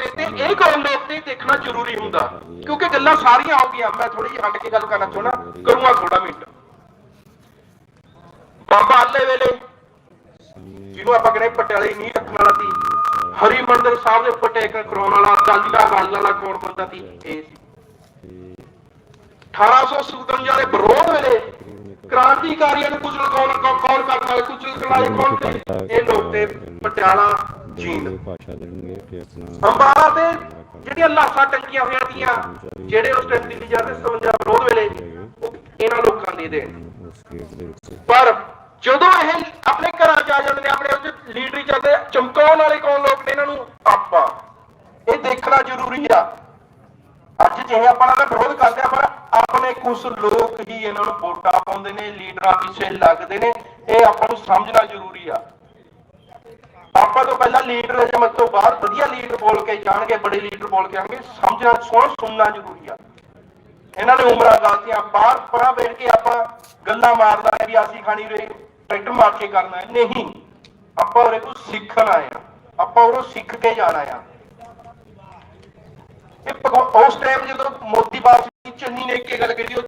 ਲੋਕ ਤੇ ਇਹ ਕੌਮ ਲੋਕ ਤੇ ਦੇਖਣਾ ਜ਼ਰੂਰੀ ਹੁੰਦਾ। ਕਿਉਂਕਿ ਗੱਲਾਂ ਸਾਰੀਆਂ ਹੋ ਗਈਆਂ। ਮੈਂ ਥੋੜੀ ਜਿਹੀ ਹਟ ਕੇ ਗੱਲ ਕਰਨਾ ਚਾਹੁੰਦਾ, ਕਰੂੰਗਾ ਥੋੜਾ ਮਿੰਟ। ਬਾਬਾ ਆਲੇ ਵੇਲੇ, ਜਿਹਨੂੰ ਆਪਾਂ ਕਹਿੰਦੇ ਪਟਿਆਲੇ ਨਹੀਂ ਰੱਖਣ ਵਾਲਾ ਸੀ, ਹਰੀ ਮੰਦਰ ਸਾਹਿਬ ਦੇ ਉੱਪਰ ਕਰਾਉਣ ਵਾਲਾ, ਅਕਾਲੀ ਦਾ ਗੱਲ ਵਾਲਾ ਕੌਣ ਬੰਦਾ ਸੀ? ਇਹ ਸੀ। 1857 ਦੇ ਵਿਰੋਧ ਵੇਲੇ ਕ੍ਰਾਂਤੀਕਾਰੀਆਂ ਨੂੰ ਕੁਚਲ ਕੌਣ ਕੌਣ ਕਰਨ ਵਾਲੇ ਕੁਚਲ ਕਰਨ ਵਾਲੇ ਕੌਣ ਤੇ ਇਹ ਲੋਕ ਤੇ ਪਟਿਆਲਾ ਜੀਂਦ ਭਾਸ਼ਾ ਦੇਣਗੇ ਤੇ ਆਪਣਾ ਅੰਬਾਲਾ ਤੇ ਜਿਹੜੀਆਂ ਲਾਸ਼ਾਂ ਟੰਗੀਆਂ ਹੋਈਆਂ ਦੀਆਂ ਜਿਹੜੇ ਉਸ ਟਾਈਮ ਦਿੱਲੀ ਜਾਂਦੇ 57 ਵਿਰੋਧ ਵੇਲੇ ਉਹ ਇਹਨਾਂ ਲੋਕਾਂ ਦੇ ਦੇਣ। ਉਸ ਗੇਟ ਦੇ ਵਿੱਚ। ਪਰ ਜਦੋਂ ਇਹ ਆਪਣੇ ਘਰਾਂ ਚ ਆ ਜਾਂਦੇ ਨੇ ਆਪਣੇ ਉਹ ਲੀਡਰੀ ਜਾਂਦੇ ਚਮਕਾਉਣ ਵਾਲੇ ਕੌਣ ਲੋਕ ਨੇ ਇਹਨਾਂ ਨੂੰ? ਆਪਾਂ। ਇਹ ਦੇਖਣਾ ਜ਼ਰੂਰੀ ਆ। ਅੱਜ ਜਿਹੇ ਆਪਾਂ ਦਾ ਵਿਰੋਧ ਕਰਦੇ ਆ ਪਰ ਆਪਣੇ ਕੁਝ ਲੋਕ ਹੀ ਇਹਨਾਂ ਨੂੰ ਵੋਟਾਂ ਪਾਉਂਦੇ ਨੇ ਲੀਡਰਾਂ ਪਿੱਛੇ ਲੱਗਦੇ ਨੇ ਇਹ ਆਪਾਂ ਨੂੰ ਸਮਝਣਾ ਜ਼ਰੂਰੀ ਆ। ਆਪਾਂ ਤੋਂ ਪਹਿਲਾਂ ਲੀਡਰ ਜਮਤ ਤੋਂ ਬਾਅਦ ਵਧੀਆ ਲੀਡਰ ਬੋਲ ਕੇ ਜਾਣਗੇ, ਬੜੇ ਲੀਡਰ ਬੋਲ ਕੇ ਆਣਗੇ। ਸਮਝਣਾ ਸੁਣ ਸੁਣਨਾ ਜ਼ਰੂਰੀ ਆ। ਇਹਨਾਂ ਨੇ ਉਮਰਾਂ ਗਾਲਤੀਆਂ, ਬਾਹਰ ਪਰਾਂ ਬੈਠ ਕੇ ਆਪਾਂ ਗੱਲਾਂ ਮਾਰਦਾ ਹੈ ਵੀ ਆਸੀ ਖਾਣੀ ਰੇ, ਟਰੈਕਟਰ ਮਾਰ ਕੇ ਕਰਨਾ ਹੈ। ਨਹੀਂ, ਆਪਾਂ ਉਹਦੇ ਕੋਲ ਸਿੱਖਣ ਆਏ ਆ। ਆਪਾਂ ਉਹਨੂੰ ਸਿੱਖ ਕੇ ਜਾਣਾ ਆ। ਇਹ ਉਸ ਟਾਈਮ ਜਦੋਂ ਮੋਦੀ ਬਾਪ ਸੀ ਚੰਨੀ ਨੇ ਇੱਕ ਗੱਲ ਕਹੀ